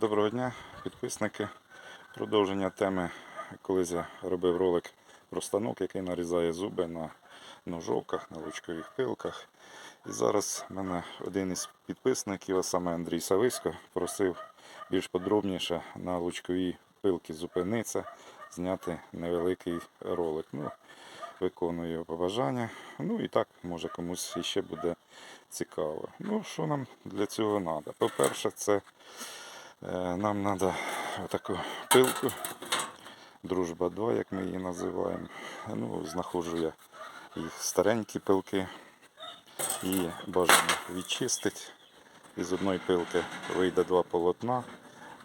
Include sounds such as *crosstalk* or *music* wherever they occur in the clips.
Доброго дня, підписники. Продовження теми, колись я робив ролик про станок, який нарізає зуби на ножовках, на лучкових пилках. І зараз мене один із підписників, а саме Андрій Сависько, просив більш подробніше на лучковій пилки зупиниться, зняти невеликий ролик. Ну, виконую його побажання. Ну і так, може комусь іще буде цікаво. Ну, що нам для цього треба? По-перше, це Нам треба таку пилку. Дружба 2, як ми її називаємо. Ну, знаходжу я їх старенькі пилки. І бажано відчистити. Із одної пилки вийде два полотна.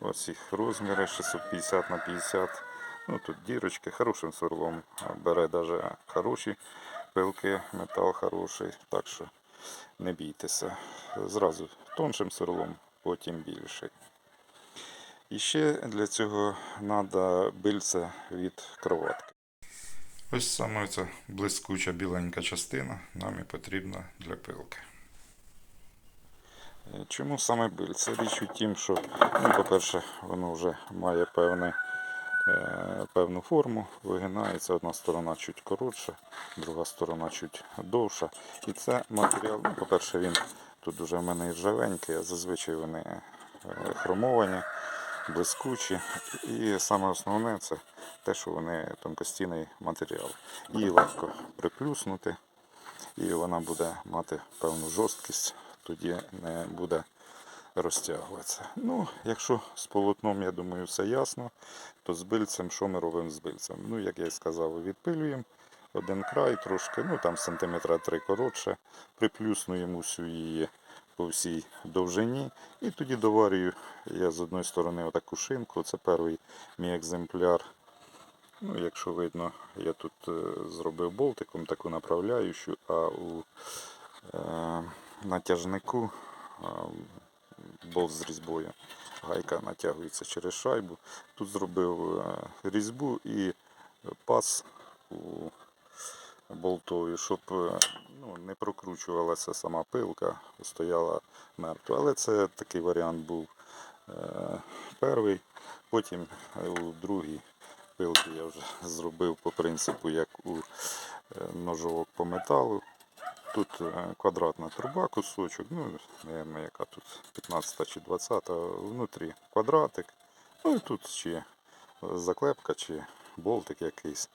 Ось їх розміри 650 на 50. Ну, тут дірочки хорошим сверлом бере навіть хороші пилки, метал хороший. Так що не бійтеся. Зразу тоншим сверлом, потім більший. І ще для цього треба бильце від кроватки. Ось саме ця блискуча біленька частина нам і потрібна для пилки. Е, Чому саме бильце? Річ у тім, що, ну, по-перше, воно вже має певне, е, певну форму, вигинається одна сторона чуть коротша, друга сторона чуть довша. І це матеріал, ну, по-перше, він тут вже в мене ржавенький, а зазвичай вони е, хромовані блискучі. І саме основне це те, що вони тонкостійний матеріал. Її легко приплюснути, і вона буде мати певну жорсткість, тоді не буде розтягуватися. Ну, якщо з полотном, я думаю, все ясно, то з бильцем, що ми робимо з бильцем? Ну, як я і сказав, відпилюємо один край трошки, ну там сантиметра три коротше, приплюснуємо усю її по всій довжині. І тоді доварюю я з одної сторони отаку шинку. Це перший мій екземпляр. Ну, якщо видно, я тут е, зробив болтиком таку направляючу, а у е, натяжнику е, болт з різьбою. Гайка натягується через шайбу. Тут зробив е, різьбу і пас у болтові, щоб е, ну, не прокручувалася сама пилка, стояла мертва. Але це такий варіант був е, перший. Потім е, у другій пилці я вже *laughs* зробив по принципу, як у ножовок по металу. Тут квадратна труба, кусочок, ну, наверное, яка тут 15 чи 20, внутрі квадратик. Ну і тут чи заклепка, чи болтик якийсь.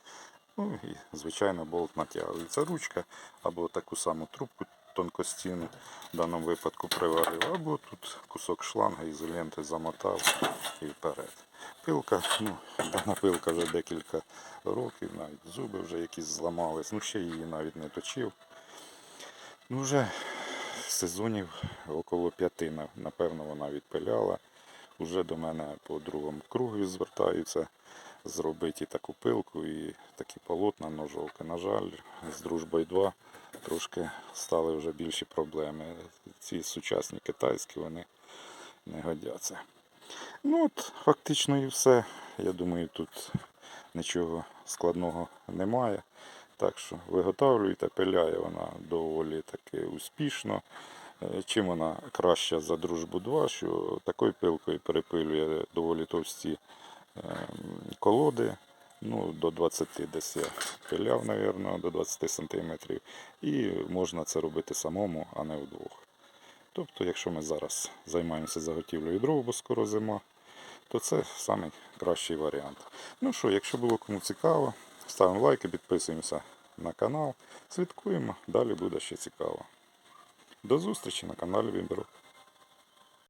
Ну і звичайно болт натягується. Ручка або таку саму трубку тонкостійну в даному випадку приварив, або тут кусок шланга ізоленти замотав і вперед. Пилка, ну, дана пилка вже декілька років, навіть зуби вже якісь зламались, ну ще її навіть не точив. Ну вже сезонів около п'яти, напевно, вона відпиляла. Уже до мене по другому кругу звертаються зробити таку пилку і такі полотна ножовки. На жаль, з дружбою 2 трошки стали вже більші проблеми. Ці сучасні китайські вони не годяться. Ну от, фактично і все. Я думаю, тут нічого складного немає. Так що виготовлюйте, пиляє вона доволі таки успішно. Е, Чим вона краща за дружбу 2, що такою пилкою перепилює доволі товсті колоди. Ну, до 20 десь я пиляв, мабуть, до 20 сантиметрів. І можна це робити самому, а не вдвох. Тобто, якщо ми зараз займаємося заготівлею дров, бо скоро зима, то це найкращий варіант. Ну що, якщо було кому цікаво, ставимо лайки, підписуємося на канал, слідкуємо, далі буде ще цікаво. До зустрічі на каналі Вімберок.